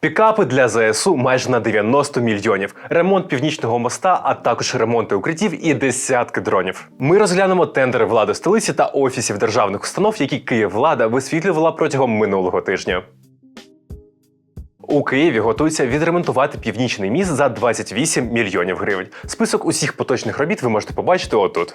Пікапи для ЗСУ майже на 90 мільйонів, ремонт північного моста, а також ремонти укриттів і десятки дронів. Ми розглянемо тендери влади столиці та офісів державних установ, які Київвлада висвітлювала протягом минулого тижня. У Києві готуються відремонтувати північний міст за 28 мільйонів гривень. Список усіх поточних робіт ви можете побачити отут.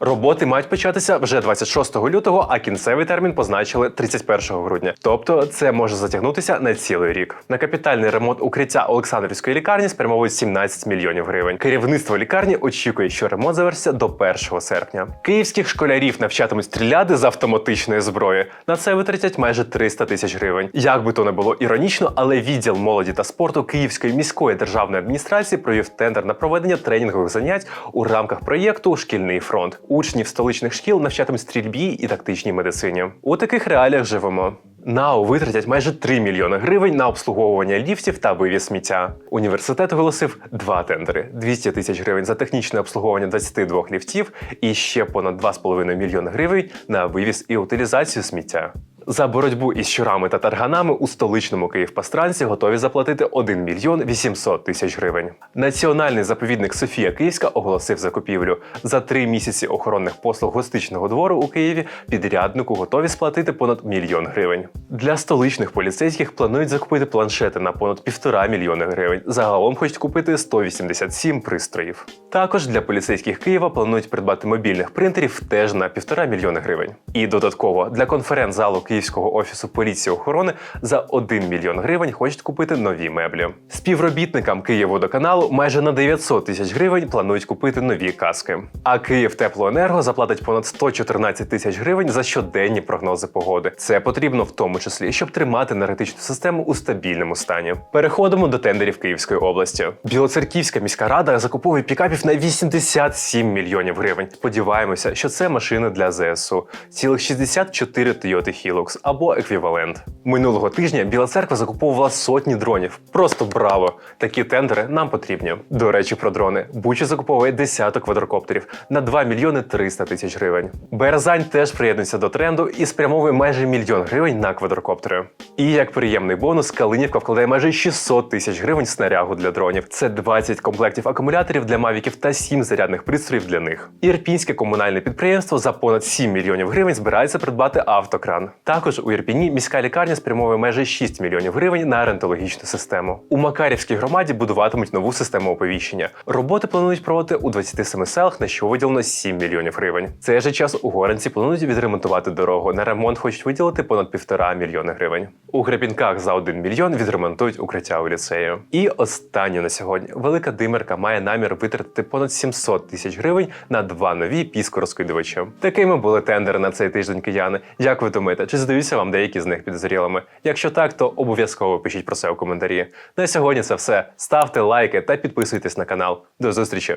Роботи мають початися вже 26 лютого, а кінцевий термін позначили 31 грудня. Тобто це може затягнутися на цілий рік. На капітальний ремонт укриття Олександрівської лікарні спрямовують 17 мільйонів гривень. Керівництво лікарні очікує, що ремонт завершиться до 1 серпня. Київських школярів навчатимуть стріляти з автоматичної зброї. На це витратять майже 300 тисяч гривень. Як би то не було іронічно, але відділ молоді та спорту Київської міської державної адміністрації провів тендер на проведення тренінгових занять у рамках проєкту Шкільний фронт. Учнів столичних шкіл навчатим стрільбі і тактичній медицині. У таких реаліях живемо. НАУ витратять майже 3 мільйони гривень на обслуговування ліфтів та вивіз сміття. Університет оголосив два тендери: 200 тисяч гривень за технічне обслуговування 22 ліфтів і ще понад 2,5 мільйони гривень на вивіз і утилізацію сміття. За боротьбу із щурами та тарганами у столичному Київпастранці готові заплатити 1 мільйон 800 тисяч гривень. Національний заповідник Софія Київська оголосив закупівлю. За три місяці охоронних послуг гостичного двору у Києві підряднику готові сплатити понад мільйон гривень. Для столичних поліцейських планують закупити планшети на понад півтора мільйони гривень. Загалом хочуть купити 187 пристроїв. Також для поліцейських Києва планують придбати мобільних принтерів теж на півтора мільйони гривень. І додатково для конференц-залу Київського офісу поліції охорони за 1 мільйон гривень хочуть купити нові меблі. Співробітникам Київводоканалу майже на 900 тисяч гривень планують купити нові каски. А Київтеплоенерго заплатить понад 114 тисяч гривень за щоденні прогнози погоди. Це потрібно в тому числі, щоб тримати енергетичну систему у стабільному стані. Переходимо до тендерів Київської області. Білоцерківська міська рада закуповує пікапів на 87 мільйонів гривень. Сподіваємося, що це машини для ЗСУ. Цілих 64 Toyota Hilux або еквівалент. Минулого тижня Біла церква закуповувала сотні дронів. Просто браво! Такі тендери нам потрібні. До речі, про дрони. Буча закуповує десяток квадрокоптерів на 2 мільйони 300 тисяч гривень. Березань теж приєднується до тренду і спрямовує майже мільйон гривень на квадрокоптери. І як приємний бонус, Калинівка вкладає майже 600 тисяч гривень снарягу для дронів. Це 20 комплектів акумуляторів для мавіків та 7 зарядних пристроїв для них. Ірпінське комунальне підприємство за понад 7 мільйонів гривень збирається придбати автокран. Також у Ірпіні міська лікарня спрямовує майже 6 мільйонів гривень на рентологічну систему. У Макарівській громаді будуватимуть нову систему оповіщення. Роботи планують проводити у 27 селах, на що виділено 7 мільйонів гривень. В цей же час у Горенці планують відремонтувати дорогу. На ремонт хочуть виділити понад півтора мільйони гривень. У Гребінках за 1 мільйон відремонтують укриття у ліцею. І останнє на сьогодні велика димерка має намір витратити понад 700 тисяч гривень на два нові піскорозкидувачі. Такими були тендери на цей тиждень кияни. Як ви думаєте, чи здаються вам деякі з них підозрілими? Якщо так, то обов'язково пишіть про це у коментарі. На сьогодні це все. Ставте лайки та підписуйтесь на канал. До зустрічі!